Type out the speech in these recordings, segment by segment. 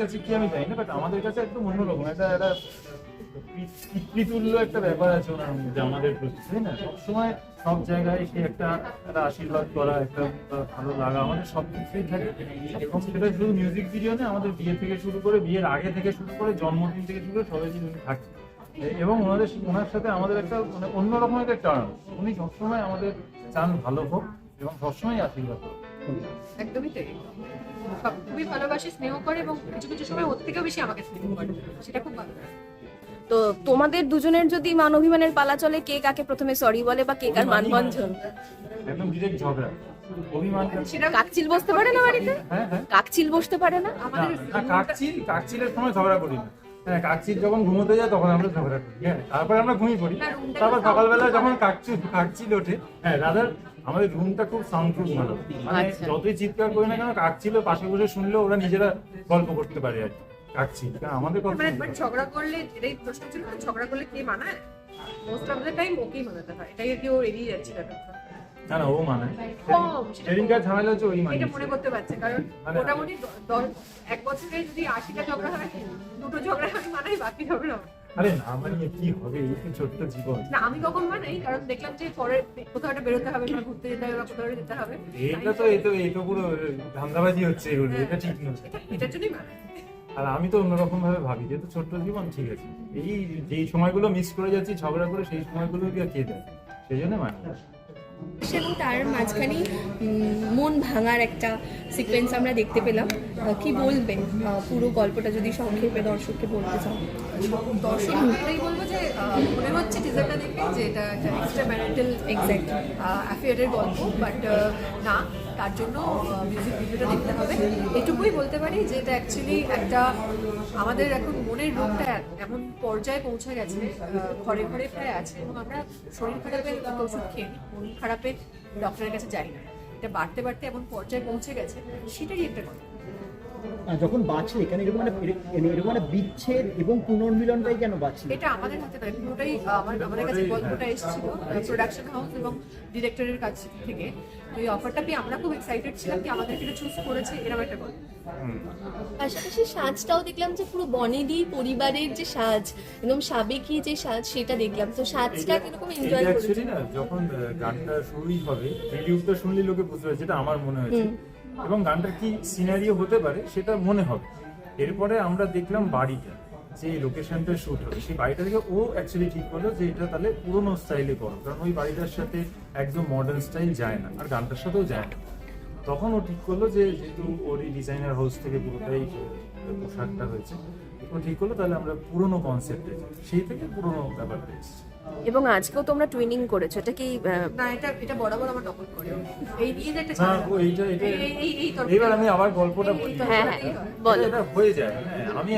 কাছে কি আমি জানি না বাট আমাদের কাছে একদম অন্যরকম একটা একটা পিতৃতুল্য একটা ব্যাপার আছে ওনার মধ্যে। আমাদের প্রতি তাই না? সবসময় সব জায়গায় সে একটা একটা আশীর্বাদ করা একটা ভালো লাগা আমাদের সব কিছুই থাকে। এবং সেটা শুধু মিউজিক ভিডিও না আমাদের বিয়ে থেকে শুরু করে বিয়ের আগে থেকে শুরু করে জন্মদিন থেকে শুরু করে সবাই উনি থাকে। এবং ওনাদের ওনার সাথে আমাদের একটা মানে অন্যরকম একটা টার্ম উনি সবসময় আমাদের চান ভালো হোক এবং সবসময় আশীর্বাদ হোক। একদমই তাই। খুবই ভালোবাসে স্নেহ করে এবং কিছু কিছু সময় ওর থেকেও বেশি আমাকে স্নেহ করে। সেটা খুব ভালো তো তোমাদের দুজনের যদি মান অভিমানের পালা চলে কে কাকে প্রথমে সরি বলে বা কে কার মানভঞ্জন একদম ডিরেক্ট ঝগড়া। অভিমান সেটা কাকচিল বসতে পারে না বাড়িতে? হ্যাঁ হ্যাঁ। কাকচিল বসতে পারে না? আমাদের কাকচিল কাকচিলের সময় ঝগড়া করি না। হ্যাঁ কাকচিল যখন ঘুমোতে যায় তখন আমরা ঝগড়া করি। হ্যাঁ তারপরে আমরা ঘুমিয়ে পড়ি। তারপর সকালবেলা যখন কাকচিল কাকচিল ওঠে হ্যাঁ দাদার আমাদের রুমটা খুব সাউন্ড প্রুফ ভালো। মানে আচ্ছা। যতই চিৎকার করি না কেন কাকচিল পাশে বসে শুনলেও ওরা নিজেরা গল্প করতে পারে আর কি। কাকচিল কারণ আমাদের কথা মানে বাট ঝগড়া করলে এটাই প্রশ্ন ছিল ঝগড়া করলে কে মানায়? মোস্ট অফ দ্য টাইম ওকেই মানাতে হয়। এটাই আর কি ও এড়িয়ে যাচ্ছে ব্যাপারটা। না না ও মানে সেদিনকার ঝামেলা হচ্ছে ওই মানে এটা মনে করতে পারছে কারণ মানে- মোটামুটি এক বছরে যদি আশিটা ঝগড়া হয় দুটো ঝগড়া আমি মানাই বাকি ঝগড়া। আরে না মানিয়ে কি হবে? এই তো ছোট্ট জীবন। না আমি কখন মানাই কারণ দেখলাম যে পরে কোথাও একটা বেরোতে হবে না ঘুরতে যেতে হবে বা কোথাও যেতে হবে। এটা তো এই তো এই তো পুরো ধান্দাবাজি হচ্ছে এগুলো এটা ঠিক না এটার জন্যই মানাই আর আমি তো অন্যরকম ভাবে ভাবি যেহেতু ছোট্ট জীবন ঠিক আছে। এই যেই সময়গুলো মিস করে যাচ্ছি ঝগড়া করে সেই সময়গুলো কি আর কে দেয়? সেই জন্য মানে এবং তার মাঝখানে মন ভাঙার একটা সিকোয়েন্স আমরা দেখতে পেলাম। কি বলবেন পুরো গল্পটা যদি সংক্ষেপে দর্শককে বলতে চাও। দর্শক এটাই বলব যে মনে হচ্ছে টিজারটা দেখে যে এটা একটা এক্সট্রা ম্যারিটাল এক্স্যাক্ট অ্যাফেয়ারের গল্প বাট না। তার জন্য মিউজিক ভিডিওটা দেখতে হবে। এটুকুই বলতে পারি যে এটা অ্যাকচুয়ালি একটা, আমাদের এখন মনের রোগটা এমন পর্যায়ে পৌঁছে গেছে ঘরে ঘরে প্রায় আছে এবং আমরা শরীর খারাপের ওষুধ খেয়ে খারাপের ডক্টরের কাছে যাই না। এটা বাড়তে বাড়তে এমন পর্যায়ে পৌঁছে গেছে সেটারই একটা কথা। যখন বাঁচলে এরকম মানে এরকম মানে বিচ্ছেদ এবং পুনর্মিলনটাই কেন বাঁচলে? এটা আমাদের হাতে নয় পুরোটাই আমার আমাদের কাছে গল্পটা এসেছিল প্রোডাকশন হাউস এবং ডিরেক্টরের কাছ থেকে। তো এই অফারটা পেয়ে আমরা খুব এক্সাইটেড ছিলাম কি আমাদেরকে এটা চুজ করেছে এরকম একটা গল্প। পাশাপাশি সাজটাও দেখলাম যে পুরো বনেদি পরিবারের যে সাজ একদম সাবেকি যে সাজ সেটা দেখলাম। তো সাজটা কীরকম এনজয় করেছ? যখন গানটা শুরুই হবে রিভিউটা শুনলে লোকে বুঝতে পারবে যেটা আমার মনে হয়েছে। এবং গানটার কি সিনারিও হতে পারে সেটা মনে হবে। এরপরে আমরা দেখলাম বাড়িটা যে লোকেশনটা শুট হবে। সেই বাড়িটা থেকে ও অ্যাকচুয়ালি ঠিক করল যে এটা তাহলে পুরোনো স্টাইলে করো। কারণ ওই বাড়িটার সাথে একদম মডার্ন স্টাইল যায় না আর গানটার সাথেও যায় না। তখন ও ঠিক করল যে যেহেতু ওর এই ডিজাইনার হাউস থেকে পুরোটাই পোশাকটা হয়েছে ও ঠিক করল তাহলে আমরা পুরোনো কনসেপ্টে সেই থেকে পুরোনো ব্যাপারটা এসেছে। এবং আজকেও তোমরা টুইনিং করেছ এটা কি না এটা এটা বরাবর আমার নকল করে। এই নিয়ে একটা না ঝামেলা। ও এইটা এটা এই- এই- এই- এই তরকারি- এবার আমি আবার গল্পটা বলি। হ্যাঁ হ্যাঁ এটা হয়ে যায় হ্যাঁ আমি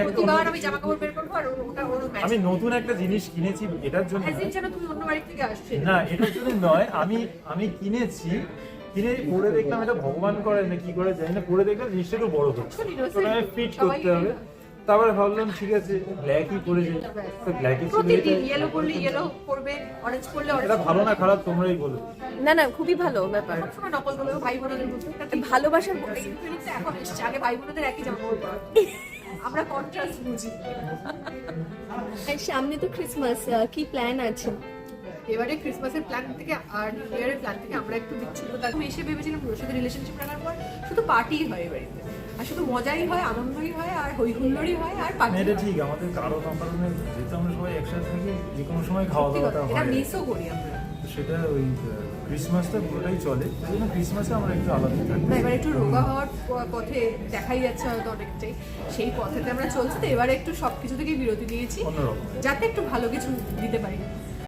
আমি জামা কাপড় বের করব আর ওটা ওর আমি নতুন একটা জিনিস কিনেছি এটার জন্য। As if যেন তুমি অন্য বাড়ি থেকে আসছে। না এটার জন্য নয় আমি আমি কিনেছি কিনে পরে দেখলাম এটা ভগবান করে না কি করে জানি না পরে দেখলাম জিনিসটা একটু বড় হচ্ছে। ফিট করতে হবে। তারপরে ভাবলাম ঠিক আছে ব্ল্যাকই পরে তো ব্ল্যাকই প্রতিদিন ইয়েলো করলে ইয়েলো করবে অরেঞ্জ করলে অরেঞ্জ এটা ভালো না খারাপ তোমরাই বলো। না না খুবই ভালো ব্যাপার। সবসময় নকল করবে ভাই বোনদের ঠিক। ভালোবাসার এখন এসছে আগে ভাই বোনদের একই জামা কাপড় পরা। আমরা কন্ট্রাস্ট বুঝি। সামনে তো ক্রিসমাস আহ, কি প্ল্যান আছে? এবারে ক্রিসমাসের প্ল্যান থেকে আর নিউ ইয়ারের প্ল্যান থেকে আমরা একটু বিচ্ছিন্ন। আমি এসে ভেবেছিলাম ওর সাথে রিলেশনশিপ রাখার পর শুধু পার্টিই হয় এ বাড়িতে। আর শুধু মজাই হয় আনন্দই হয় আর হই হুল্লোড়ই হয় আর পার্টি এটা ঠিক আমাদের কারও কারণে যেহেতু আমরা সবাই একসাথে থাকি যে কোনো সময় খাওয়া দাওয়াটা এটা মিসও করি আমরা। সেটা ওই ক্রিসমাসটা পুরোটাই চলে তাই জন্য ক্রিসমাসে আমরা একটু আলাদা থাকি। না এবার একটু রোগা হওয়ার পথে দেখাই যাচ্ছে হয়তো অনেকটাই। সেই পথেতে আমরা চলছি তো এবারে একটু সবকিছু থেকে বিরতি নিয়েছি যাতে একটু ভালো কিছু দিতে পারি।